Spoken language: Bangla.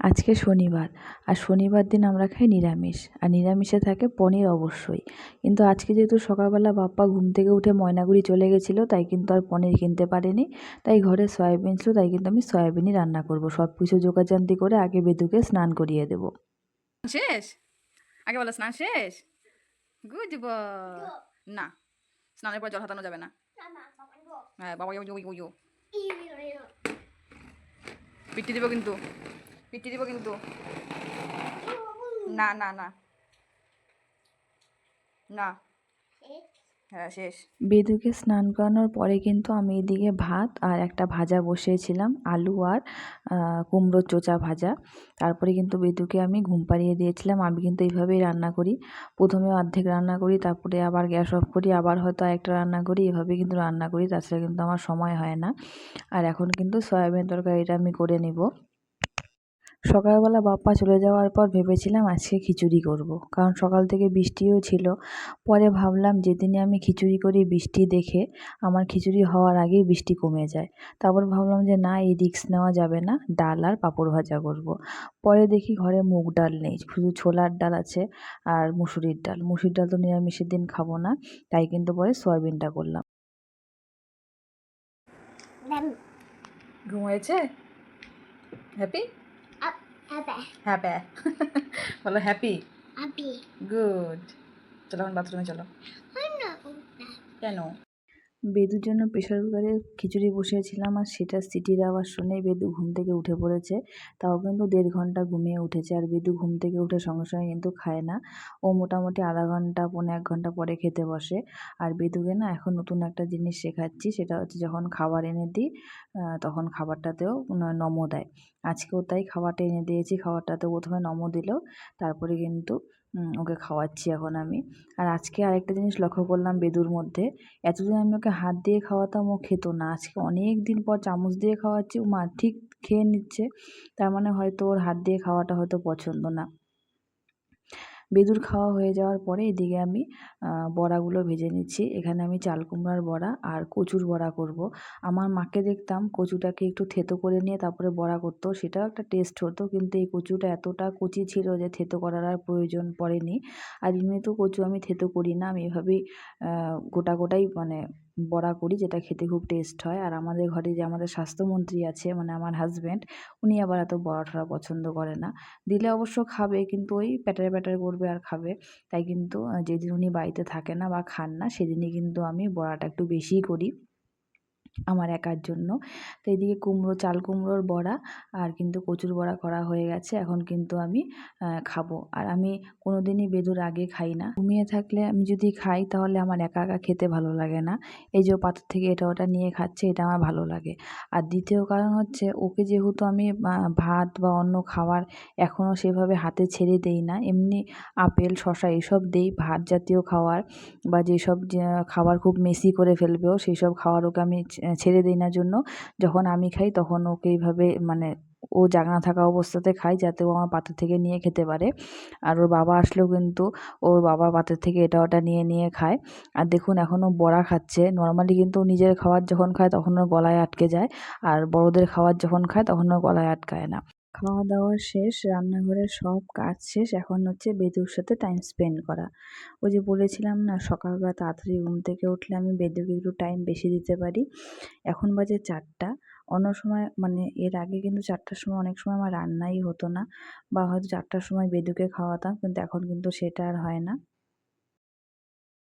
আজকে শনিবার। আর শনিবার দিন আমরা খাই নিরামিষ। আর নিরামিষে থাকে পনির অবশ্যই। কিন্তু আজকে যেহেতু সকালবেলা বাপ্পা ঘুম থেকে উঠে ময়নাগুড়ি চলে গেছিল, তাই কিন্তু আর পনির কিনতে পারেনি। তাই ঘরে সয়াবিন ছিল, তাই কিন্তু আমি সয়াবিনই রান্না করব। সব কিছু জোগাড়জান্তি করে আগে বেদুকে স্নান করিয়ে দেবো। শেষ? আগে বলো, স্নান শেষ? গুড না, স্নানের পর জল হাতানো যাবে না। হ্যাঁ বাবা পিটি দিব কিন্তু। পিটি দিব কিন্তু। না না না। না। হ্যাঁ শেষ। বেদুকে স্নান করানোর পরে কিন্তু আমি এদিকে ভাত আর একটা ভাজা বসিয়েছিলাম আলু আর আহ, কুমড়োর চোচা ভাজা। তারপরে কিন্তু বেদুকে আমি ঘুম পাড়িয়ে দিয়েছিলাম আমি কিন্তু এইভাবেই রান্না করি। প্রথমে অর্ধেক রান্না করি তারপরে আবার গ্যাস অফ করি আবার হয়তো একটা রান্না করি এভাবে কিন্তু রান্না করি তাছাড়া কিন্তু আমার সময় হয় না। আর এখন কিন্তু সয়াবিন তরকারিটা আমি করে নিব। সকালবেলা বাপ্পা চলে যাওয়ার পর ভেবেছিলাম আজকে খিচুড়ি করব। কারণ সকাল থেকে বৃষ্টিও ছিল। পরে ভাবলাম যেদিনে আমি খিচুড়ি করি বৃষ্টি দেখে আমার খিচুড়ি হওয়ার আগেই বৃষ্টি কমে যায়। তারপর ভাবলাম যে না এই রিস্ক নেওয়া যাবে না ডাল আর পাঁপড় ভাজা করব। পরে দেখি ঘরে মুগ ডাল নেই শুধু ছোলার ডাল আছে আর মুসুরির ডাল। মুসুরির ডাল তো নিরামিষের দিন খাব না তাই কিন্তু পরে সয়াবিনটা করলাম। ঘুম হয়েছে হ্যাপি? হ্যাপি বলো হ্যাপি গুড চলো এখন বাথরুমে চলো। কেন? বেদুর জন্য প্রেশার কুকারে খিচুড়ি বসিয়েছিলাম আর সেটা সিটির আওয়াজ শুনেই বেদু ঘুম থেকে উঠে পড়েছে। তাও কিন্তু দেড় ঘণ্টা ঘুমিয়ে উঠেছে আর বেদু ঘুম থেকে উঠে সঙ্গে সঙ্গে কিন্তু খায় না। ও মোটামুটি আধা ঘণ্টা, পৌনে এক ঘণ্টা পরে খেতে বসে। আর বেদুকে না এখন নতুন একটা জিনিস শেখাচ্ছি, সেটা হচ্ছে যখন খাবার এনে দিই তখন খাবারটাতেও নম দেয়। আজকেও তাই খাবারটা এনে দিয়েছি খাবারটাতে প্রথমে নমো দিল, তারপরে কিন্তু ওকে খাওয়াচ্ছি এখন আমি। আর আজকে আরেকটা জিনিস লক্ষ্য করলাম বেদুর মধ্যে। এতদিন আমি ওকে হাত দিয়ে খাওয়াতাম, ও খেত না। আজকে অনেক দিন পর চামচ দিয়ে খাওয়াচ্ছি, ও মা ঠিক খেয়ে নিচ্ছে। তার মানে হয়তো ওর হাত দিয়ে খাওয়াটা হয়তো পছন্দ না। বেদুর খাওয়া হয়ে যাওয়ার পরে এদিকে আমি বড়াগুলো ভেজে নিচ্ছি। এখানে আমি চাল কুমড়ার বড়া আর কচুর বড়া করব। আমার মাকে দেখতাম কচুটাকে একটু থেতো করে নিয়ে তারপরে বড়া করতো। সেটাও একটা টেস্ট হতো কিন্তু এই কচুটা এতটা কচি ছিল যে থেতো করার আর প্রয়োজন পড়েনি। আর এমনিতেও কচু আমি থেতো করি না। আমি এভাবেই গোটা গোটাই মানে বড়া করি যেটা খেতে খুব টেস্ট হয়। আর আমাদের ঘরে যে আমাদের স্বাস্থ্যমন্ত্রী আছে মানে আমার হাজব্যান্ড উনি আবার এত বড়া ঠরা পছন্দ করে না। দিলে অবশ্য খাবে কিন্তু ওই প্যাটার প্যাটার করবে আর খাবে। তাই কিন্তু যেদিন উনি বাড়িতে থাকে না বা খান না, সেদিনই কিন্তু আমি বড়াটা একটু বেশিই করি। আমার একার জন্য। তো এদিকে কুমড়ো, চাল কুমড়োর বড়া আর কিন্তু কচুর বড়া করা হয়ে গেছে। এখন কিন্তু আমি খাব। আর আমি কোনো দিনই বেদুর আগে খাই না। ঘুমিয়ে থাকলে আমি যদি খাই তাহলে আমার একা একা খেতে ভালো লাগে না। এই যে পাথর থেকে এটা ওটা নিয়ে খাচ্ছে, এটা আমার ভালো লাগে। আর দ্বিতীয় কারণ হচ্ছে ওকে যেহেতু আমি ভাত বা অন্য খাবার এখনও সেভাবে হাতে ছেড়ে দেই না, এমনি আপেল শশা এসব দেই। ভাত জাতীয় খাবার বা যেসব খাবার খুব মেসি করে ফেলবেও সেই সব খাবার ওকে আমি ছেড়ে দিই না জন্য। যখন আমি খাই তখন ওকে এইভাবে মানে ও জাগনা থাকা অবস্থাতে খাই যাতে ও আমার পাতে থেকে নিয়ে খেতে পারে। আর ওর বাবা আসলেও কিন্তু ওর বাবা পাতে থেকে এটা ওটা নিয়ে নিয়ে খায়। আর দেখুন এখনও বড়া খাচ্ছে। নর্মালি কিন্তু নিজের খাবার যখন খায় তখন ওর গলায় আটকে যায়। আর বড়দের খাবার যখন খায় তখন ওর গলায় আটকায় না। খাওয়া দাওয়া শেষ, রান্নাঘরের সব কাজ শেষ, এখন হচ্ছে বেদুর সাথে টাইম স্পেন্ড করা। ওই যে বলেছিলাম না সকালবেলা তাড়াতাড়ি ঘুম থেকে উঠলে আমি বেদুকে একটু টাইম বেশি দিতে পারি। এখন বাজে চারটা। অন্য সময় মানে এর আগে কিন্তু চারটার সময় অনেক সময় আমার রান্নাই হতো না বা হয়তো চারটার সময় বেদুকে খাওয়াতাম, কিন্তু এখন কিন্তু সেটা আর হয় না।